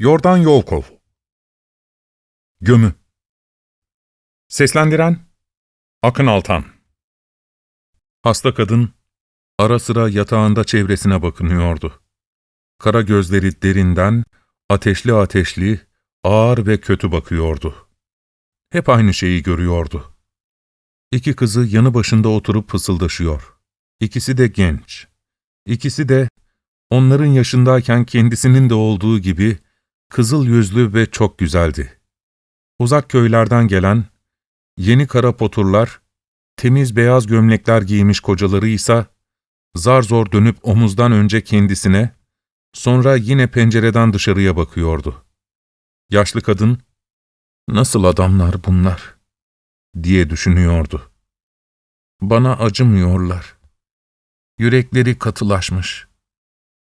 Yordan Yolkov Gömü Seslendiren Akın Altan Hasta kadın ara sıra yatağında çevresine bakınıyordu. Kara gözleri derinden, ateşli ateşli, ağır ve kötü bakıyordu. Hep aynı şeyi görüyordu. İki kızı yanı başında oturup fısıldaşıyor. İkisi de genç. İkisi de onların yaşındayken kendisinin de olduğu gibi kızıl yüzlü ve çok güzeldi. Uzak köylerden gelen, yeni kara poturlar, temiz beyaz gömlekler giymiş kocaları ise, zar zor dönüp omuzdan önce kendisine, sonra yine pencereden dışarıya bakıyordu. Yaşlı kadın, ''Nasıl adamlar bunlar?'' diye düşünüyordu. ''Bana acımıyorlar. Yürekleri katılaşmış.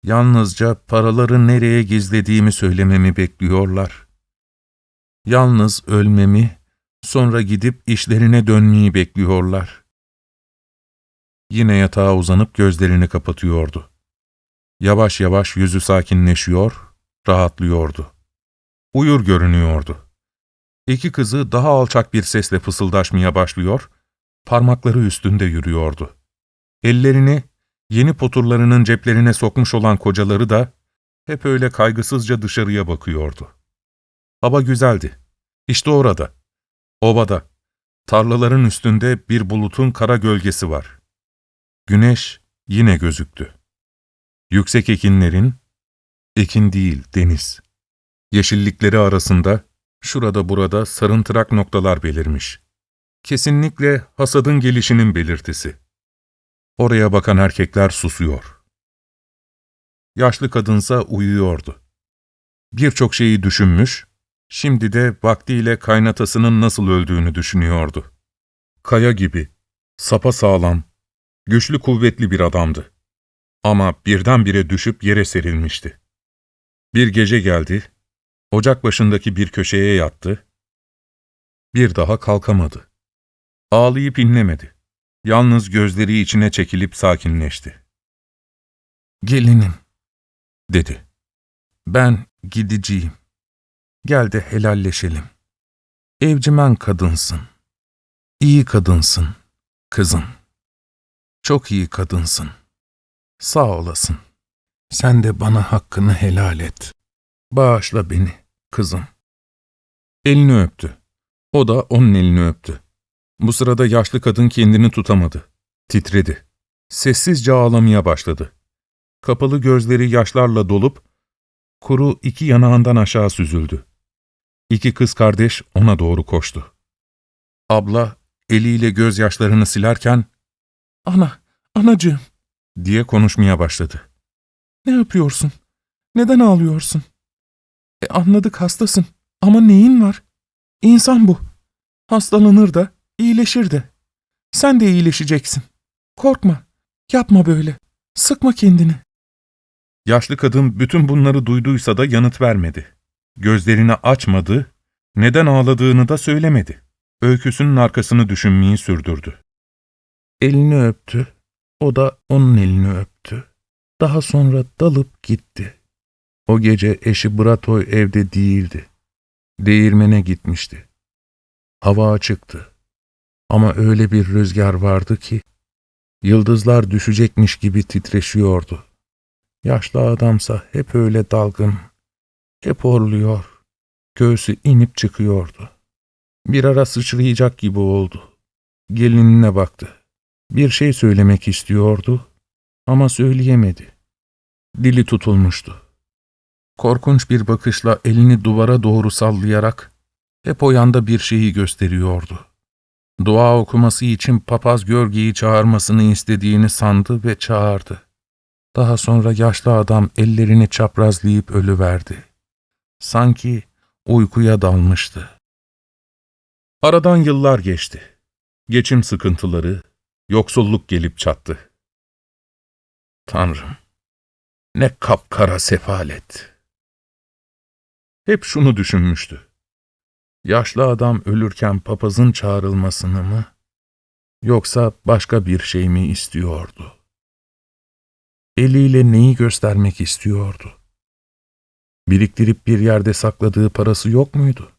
Yalnızca paraları nereye gizlediğimi söylememi bekliyorlar. Yalnız ölmemi, sonra gidip işlerine dönmeyi bekliyorlar. Yine yatağa uzanıp gözlerini kapatıyordu. Yavaş yavaş yüzü sakinleşiyor, rahatlıyordu. Uyur görünüyordu. İki kızı daha alçak bir sesle fısıldaşmaya başlıyor, parmakları üstünde yürüyordu. Ellerini yeni poturlarının ceplerine sokmuş olan kocaları da hep öyle kaygısızca dışarıya bakıyordu. Hava güzeldi. İşte orada, ovada, tarlaların üstünde bir bulutun kara gölgesi var. Güneş yine gözüktü. Yüksek ekinlerin, ekin değil deniz, yeşillikleri arasında, şurada burada sarıntırak noktalar belirmiş. Kesinlikle hasadın gelişinin belirtisi. Oraya bakan erkekler susuyor. Yaşlı kadınsa uyuyordu. Birçok şeyi düşünmüş, şimdi de vaktiyle kaynatasının nasıl öldüğünü düşünüyordu. Kaya gibi, sapa sağlam, güçlü kuvvetli bir adamdı. Ama birdenbire düşüp yere serilmişti. Bir gece geldi, ocak başındaki bir köşeye yattı, bir daha kalkamadı. Ağlayıp inlemedi. Yalnız gözleri içine çekilip sakinleşti. ''Gelinim'' dedi. ''Ben gideceğim. Gel de helalleşelim. Evcimen kadınsın. İyi kadınsın, kızım. Çok iyi kadınsın. Sağ olasın. Sen de bana hakkını helal et. Bağışla beni, kızım.'' Elini öptü. O da onun elini öptü. Bu sırada yaşlı kadın kendini tutamadı. Titredi. Sessizce ağlamaya başladı. Kapalı gözleri yaşlarla dolup, kuru iki yanağından aşağı süzüldü. İki kız kardeş ona doğru koştu. Abla eliyle gözyaşlarını silerken, ''Ana, anacığım!'' diye konuşmaya başladı. ''Ne yapıyorsun? Neden ağlıyorsun?'' ''E anladık hastasın ama neyin var? İnsan bu. Hastalanır da, iyileşir de. Sen de iyileşeceksin. Korkma, yapma böyle. Sıkma kendini. Yaşlı kadın bütün bunları duyduysa da yanıt vermedi. Gözlerini açmadı, neden ağladığını da söylemedi. Öyküsünün arkasını düşünmeyi sürdürdü. Elini öptü, o da onun elini öptü. Daha sonra dalıp gitti. O gece eşi Bratoy evde değildi. Değirmene gitmişti. Hava açıktı. Ama öyle bir rüzgar vardı ki, yıldızlar düşecekmiş gibi titreşiyordu. Yaşlı adamsa hep öyle dalgın, hep horluyor, göğsü inip çıkıyordu. Bir ara sıçrayacak gibi oldu. Gelinine baktı. Bir şey söylemek istiyordu ama söyleyemedi. Dili tutulmuştu. Korkunç bir bakışla elini duvara doğru sallayarak hep o yanda bir şeyi gösteriyordu. Dua okuması için papaz gölgeyi çağırmasını istediğini sandı ve çağırdı. Daha sonra yaşlı adam ellerini çaprazlayıp ölüverdi. Sanki uykuya dalmıştı. Aradan yıllar geçti. Geçim sıkıntıları, yoksulluk gelip çattı. Tanrım, ne kapkara sefalet. Hep şunu düşünmüştü. Yaşlı adam ölürken papazın çağrılmasını mı, yoksa başka bir şey mi istiyordu? Eliyle neyi göstermek istiyordu? Biriktirip bir yerde sakladığı parası yok muydu?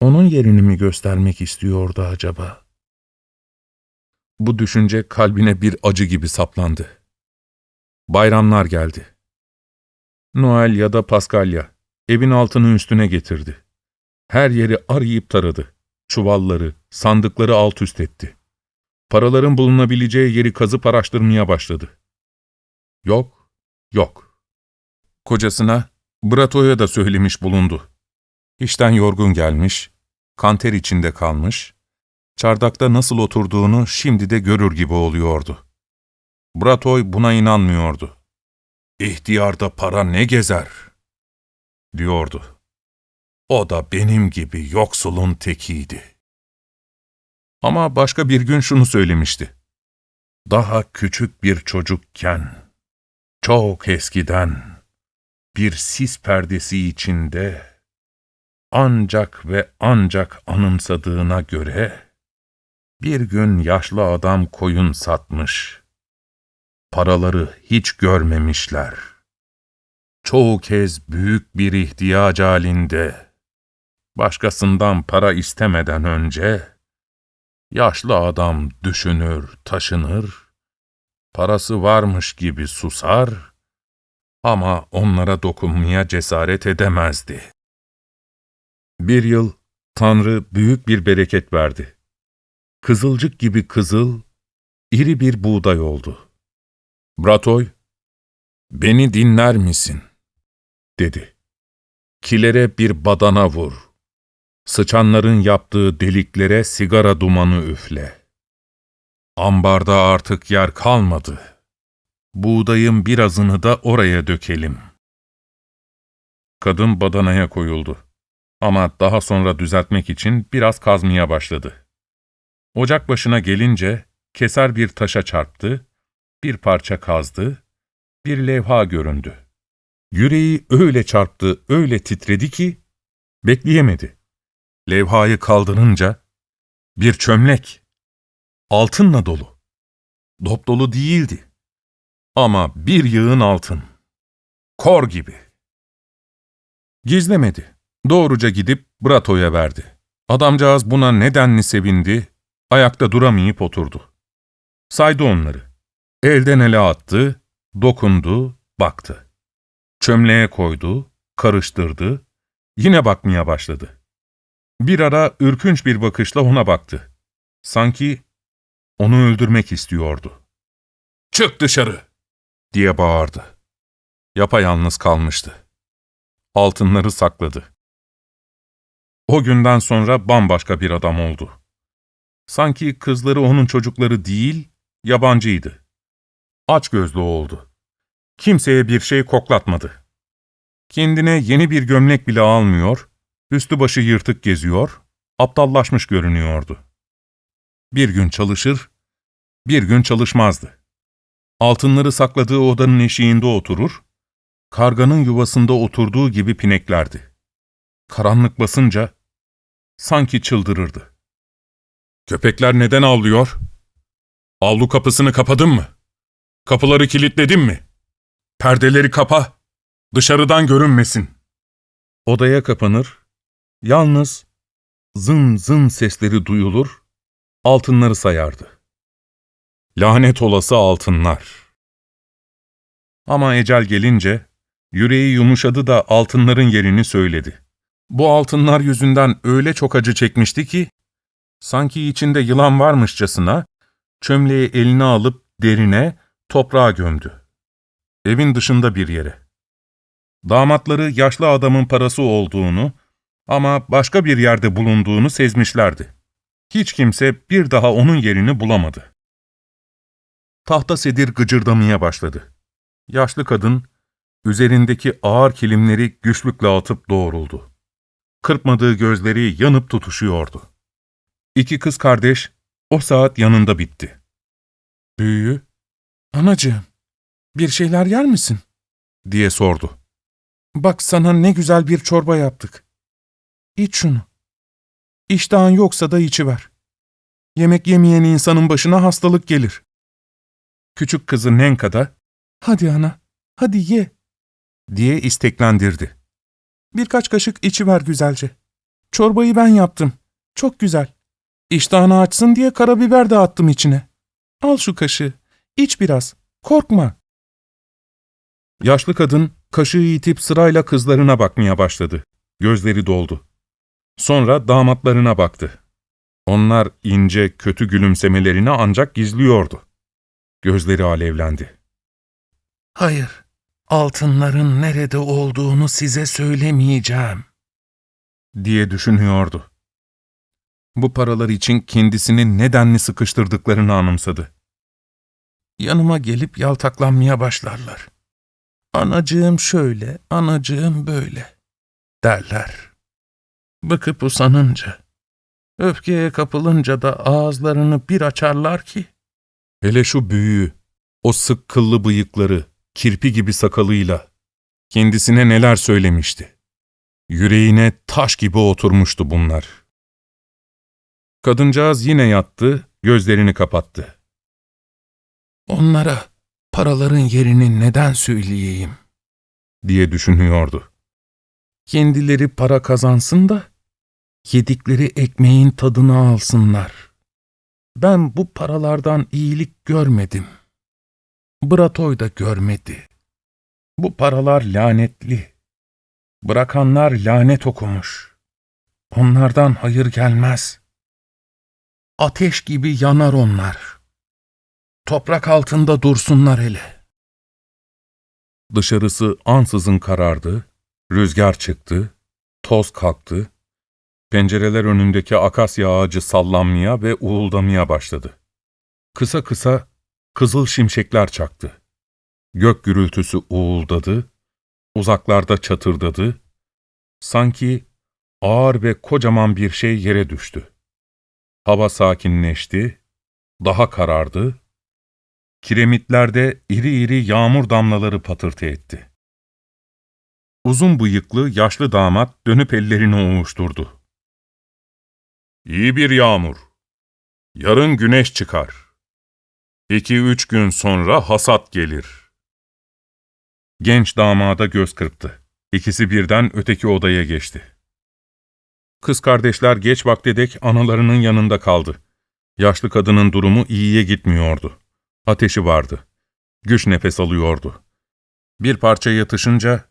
Onun yerini mi göstermek istiyordu acaba? Bu düşünce kalbine bir acı gibi saplandı. Bayramlar geldi. Noel ya da Paskalya evin altını üstüne getirdi. Her yeri arayıp taradı. Çuvalları, sandıkları alt üst etti. Paraların bulunabileceği yeri kazıp araştırmaya başladı. Yok, yok. Kocasına, Brato'ya da söylemiş bulundu. İşten yorgun gelmiş, kanter içinde kalmış, çardakta nasıl oturduğunu şimdi de görür gibi oluyordu. Bratoy buna inanmıyordu. İhtiyarda para ne gezer? diyordu. O da benim gibi yoksulun tekiydi. Ama başka bir gün şunu söylemişti. Daha küçük bir çocukken, çok eskiden, bir sis perdesi içinde, ancak ve ancak anımsadığına göre, bir gün yaşlı adam koyun satmış. Paraları hiç görmemişler. Çoğu kez büyük bir ihtiyaç halinde, başkasından para istemeden önce, yaşlı adam düşünür, taşınır, parası varmış gibi susar ama onlara dokunmaya cesaret edemezdi. Bir yıl Tanrı büyük bir bereket verdi. Kızılcık gibi kızıl, iri bir buğday oldu. Bratoy, ''Beni dinler misin?'' dedi. ''Kilere bir badana vur. Sıçanların yaptığı deliklere sigara dumanı üfle. Ambarda artık yer kalmadı. Buğdayın birazını da oraya dökelim.'' Kadın badanaya koyuldu. Ama daha sonra düzeltmek için biraz kazmaya başladı. Ocak başına gelince keser bir taşa çarptı, bir parça kazdı, bir levha göründü. Yüreği öyle çarptı, öyle titredi ki bekleyemedi. Levhayı kaldırınca bir çömlek, altınla dolu. Dop dolu değildi. Ama bir yığın altın. Kor gibi. Gizlemedi. Doğruca gidip Brato'ya verdi. Adamcağız buna nedenli sevindi, ayakta duramayıp oturdu. Saydı onları. Elden ele attı, dokundu, baktı. Çömleğe koydu, karıştırdı, yine bakmaya başladı. Bir ara ürkünç bir bakışla ona baktı. Sanki onu öldürmek istiyordu. ''Çık dışarı!'' diye bağırdı. Yapayalnız kalmıştı. Altınları sakladı. O günden sonra bambaşka bir adam oldu. Sanki kızları onun çocukları değil, yabancıydı. Aç gözlü oldu. Kimseye bir şey koklatmadı. Kendine yeni bir gömlek bile almıyor, üstü başı yırtık geziyor, aptallaşmış görünüyordu. Bir gün çalışır, bir gün çalışmazdı. Altınları sakladığı odanın eşiğinde oturur, karganın yuvasında oturduğu gibi pineklerdi. Karanlık basınca sanki çıldırırdı. Köpekler neden avlıyor? Avlu kapısını kapadın mı? Kapıları kilitledin mi? Perdeleri kapa, dışarıdan görünmesin. Odaya kapanır, yalnız zın zın sesleri duyulur, altınları sayardı. Lanet olası altınlar. Ama ecel gelince, yüreği yumuşadı da altınların yerini söyledi. Bu altınlar yüzünden öyle çok acı çekmişti ki, sanki içinde yılan varmışçasına, çömleği eline alıp derine, toprağa gömdü. Evin dışında bir yere. Damatları yaşlı adamın parası olduğunu ama başka bir yerde bulunduğunu sezmişlerdi. Hiç kimse bir daha onun yerini bulamadı. Tahta sedir gıcırdamaya başladı. Yaşlı kadın, üzerindeki ağır kilimleri güçlükle atıp doğruldu. Kırpmadığı gözleri yanıp tutuşuyordu. İki kız kardeş o saat yanında bitti. Büyüğü, ''Anacığım, bir şeyler yer misin?'' diye sordu. ''Bak sana ne güzel bir çorba yaptık. İç şunu. İştahın yoksa da içiver. Yemek yemeyen insanın başına hastalık gelir.'' Küçük kızı Nenka da, ''Hadi ana, hadi ye.'' diye isteklendirdi. Birkaç kaşık içiver güzelce. Çorbayı ben yaptım. Çok güzel. İştahını açsın diye karabiber de attım içine. Al şu kaşığı. İç biraz. Korkma. Yaşlı kadın kaşığı itip sırayla kızlarına bakmaya başladı. Gözleri doldu. Sonra damatlarına baktı. Onlar ince, kötü gülümsemelerini ancak gizliyordu. Gözleri alevlendi. Hayır, altınların nerede olduğunu size söylemeyeceğim, diye düşünüyordu. Bu paralar için kendisini nedenli sıkıştırdıklarını anımsadı. Yanıma gelip yaltaklanmaya başlarlar. Anacığım şöyle, anacığım böyle, derler. Bıkıp usanınca, öfkeye kapılınca da ağızlarını bir açarlar ki. Hele şu büyüğü, o sık kıllı bıyıkları, kirpi gibi sakalıyla kendisine neler söylemişti. Yüreğine taş gibi oturmuştu bunlar. Kadıncağız yine yattı, gözlerini kapattı. Onlara paraların yerini neden söyleyeyim? diye düşünüyordu. Kendileri para kazansın da yedikleri ekmeğin tadını alsınlar. Ben bu paralardan iyilik görmedim. Bratoy da görmedi. Bu paralar lanetli. Bırakanlar lanet okumuş. Onlardan hayır gelmez. Ateş gibi yanar onlar. Toprak altında dursunlar hele. Dışarısı ansızın karardı, rüzgar çıktı, toz kalktı, pencereler önündeki akasya ağacı sallanmaya ve uğuldamaya başladı. Kısa kısa kızıl şimşekler çaktı. Gök gürültüsü uğuldadı, uzaklarda çatırdadı, sanki ağır ve kocaman bir şey yere düştü. Hava sakinleşti, daha karardı, kiremitlerde iri iri yağmur damlaları patırtı etti. Uzun bıyıklı yaşlı damat dönüp ellerini ovuşturdu. İyi bir yağmur. Yarın güneş çıkar. İki üç gün sonra hasat gelir. Genç damada göz kırptı. İkisi birden öteki odaya geçti. Kız kardeşler geç vakte dek analarının yanında kaldı. Yaşlı kadının durumu iyiye gitmiyordu. Ateşi vardı. Güç nefes alıyordu. Bir parça yatışınca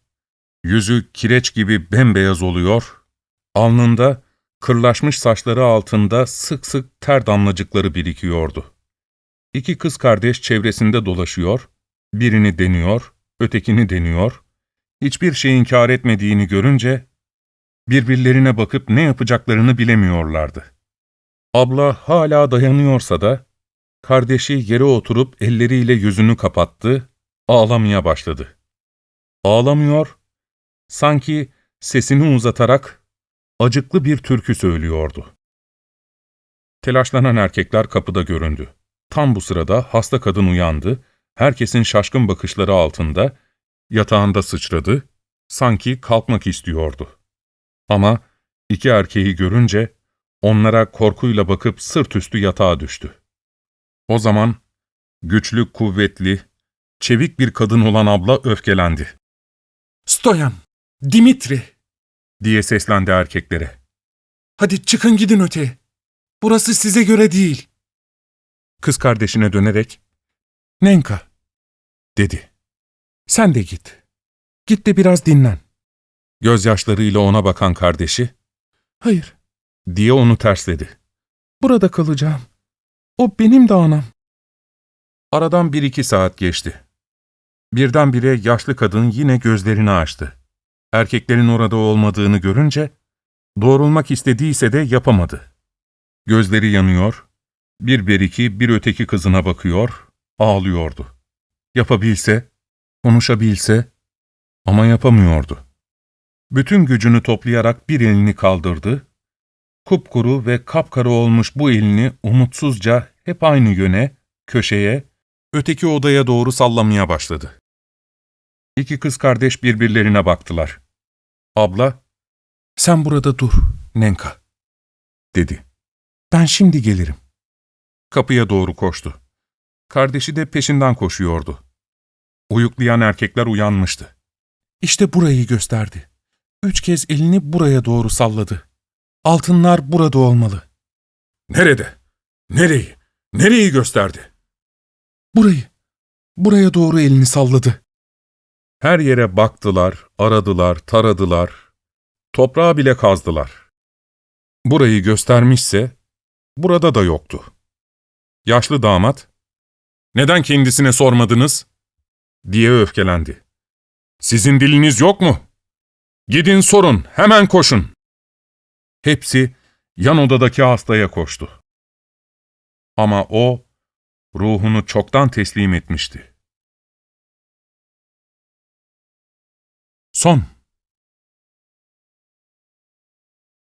yüzü kireç gibi bembeyaz oluyor, alnında kırlaşmış saçları altında sık sık ter damlacıkları birikiyordu. İki kız kardeş çevresinde dolaşıyor, birini deniyor, ötekini deniyor, hiçbir şeyin kâr etmediğini görünce birbirlerine bakıp ne yapacaklarını bilemiyorlardı. Abla hala dayanıyorsa da, kardeşi yere oturup elleriyle yüzünü kapattı, ağlamaya başladı. Ağlamıyor, sanki sesini uzatarak acıklı bir türkü söylüyordu. Telaşlanan erkekler kapıda göründü. Tam bu sırada hasta kadın uyandı, herkesin şaşkın bakışları altında, yatağında sıçradı, sanki kalkmak istiyordu. Ama iki erkeği görünce onlara korkuyla bakıp sırt üstü yatağa düştü. O zaman güçlü, kuvvetli, çevik bir kadın olan abla öfkelendi. ''Stoyan, Dimitri!'' diye seslendi erkeklere. ''Hadi çıkın gidin öteye. Burası size göre değil.'' Kız kardeşine dönerek, ''Nenka'' dedi. ''Sen de git. Git de biraz dinlen.'' Gözyaşlarıyla ona bakan kardeşi, ''Hayır.'' diye onu tersledi. ''Burada kalacağım. O benim de anam.'' Aradan bir iki saat geçti. Birdenbire yaşlı kadın yine gözlerini açtı. Erkeklerin orada olmadığını görünce, doğrulmak istediyse de yapamadı. Gözleri yanıyor, bir beriki bir öteki kızına bakıyor, ağlıyordu. Yapabilse, konuşabilse ama yapamıyordu. Bütün gücünü toplayarak bir elini kaldırdı, kupkuru ve kapkara olmuş bu elini umutsuzca hep aynı yöne, köşeye, öteki odaya doğru sallamaya başladı. İki kız kardeş birbirlerine baktılar. Abla, ''Sen burada dur, Nenka.'' dedi. ''Ben şimdi gelirim.'' Kapıya doğru koştu. Kardeşi de peşinden koşuyordu. Uyuklayan erkekler uyanmıştı. İşte burayı gösterdi. Üç kez elini buraya doğru salladı. Altınlar burada olmalı. Nerede? Nereyi? Nereyi gösterdi? Burayı. Buraya doğru elini salladı. Her yere baktılar, aradılar, taradılar. Toprağı bile kazdılar. Burayı göstermişse, burada da yoktu. Yaşlı damat, ''Neden kendisine sormadınız?'' diye öfkelendi. ''Sizin diliniz yok mu? Gidin sorun, hemen koşun.'' Hepsi yan odadaki hastaya koştu. Ama o, ruhunu çoktan teslim etmişti. Son